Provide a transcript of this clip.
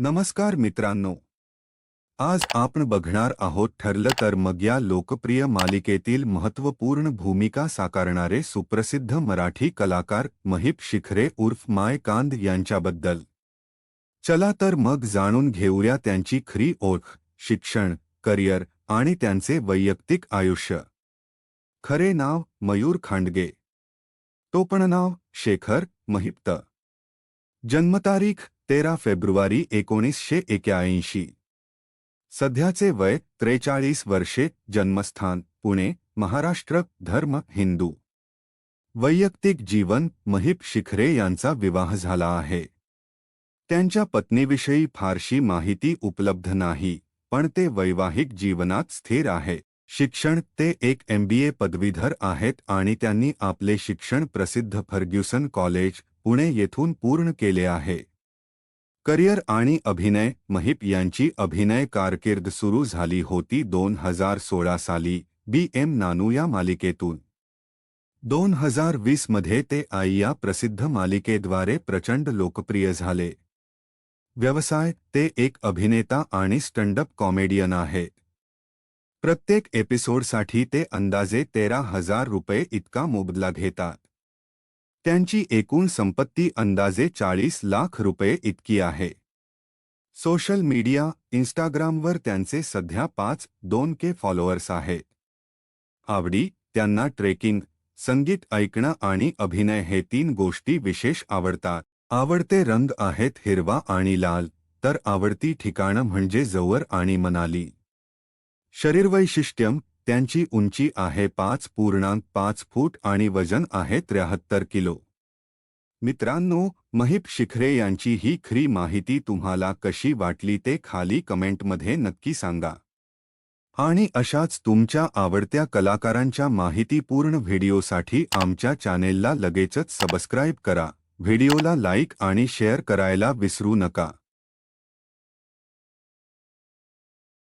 नमस्कार मित्रांनो. आज आपण बघणार आहोत ठरलं तर मग या लोकप्रिय मालिकेतील महत्त्वपूर्ण भूमिका साकारणारे सुप्रसिद्ध मराठी कलाकार महिप शिखरे उर्फ माय कांद यांच्याबद्दल. चला तर मग जाणून घेऊया त्यांची खरी ओळख शिक्षण करिअर आणि त्यांचे वैयक्तिक आयुष्य. खरे नाव मयूर खांडगे. टोपणनाव शेखर महिप्त. जन्मतारीख तेरा फेब्रुवारी एकोणीसशे एक्याऐंशी सध्याचे वय त्रेचाळीस वर्षे जन्मस्थान पुणे महाराष्ट्र धर्म हिंदू. वैयक्तिक जीवन महिप शिखरे यांचा विवाह झाला आहे. त्यांच्या पत्नीविषयी फारशी माहिती उपलब्ध नाही पण ते वैवाहिक जीवनात स्थिर आहे. शिक्षण ते एक एमबीए पदवीधर आहेत आणि त्यांनी आपले शिक्षण प्रसिद्ध फर्ग्युसन कॉलेज पुणे येथून पूर्ण केले आहे. करिअर आणि अभिनय महिप यांची अभिनय कारकीर्द सुरू झाली होती दोन हजार सोळा साली बी. एम. नानू या मालिकेतून. दोन हजार वीसमध्ये ते आई या प्रसिद्ध मालिकेद्वारे प्रचंड लोकप्रिय झाले. व्यवसाय ते एक अभिनेता आणि स्टँडअप कॉमेडियन आहे. प्रत्येक एपिसोडसाठी ते अंदाजे तेरा हजार रुपये इतका मोबदला घेतात. त्यांची एकूण संपत्ती अंदाजे चाळीस लाख रुपये इतकी आहे. सोशल मीडिया इंस्टाग्रामवर त्यांचे सध्या पाच दोन के फॉलोअर्स आहेत. आवडी त्यांना ट्रेकिंग संगीत ऐकणं आणि अभिनय हे तीन गोष्टी विशेष आवडतात. आवडते रंग आहेत हिरवा आणि लाल तर आवडती ठिकाणं म्हणजे जवर आणि मनाली. शरीरवैशिष्ट्यम त्यांची उंची आहे पाच पूर्णांक पाच फूट आणि वजन आहे त्र्याहत्तर किलो. मित्रांनो महिप शिखरे यांची ही खरी माहिती तुम्हाला कशी वाटली ते खाली कमेंटमध्ये नक्की सांगा. आणि अशाच तुमच्या आवडत्या कलाकारांच्या माहितीपूर्ण व्हिडिओसाठी आमच्या चॅनेलला लगेचच सबस्क्राईब करा. व्हिडिओला लाईक आणि शेअर करायला विसरू नका.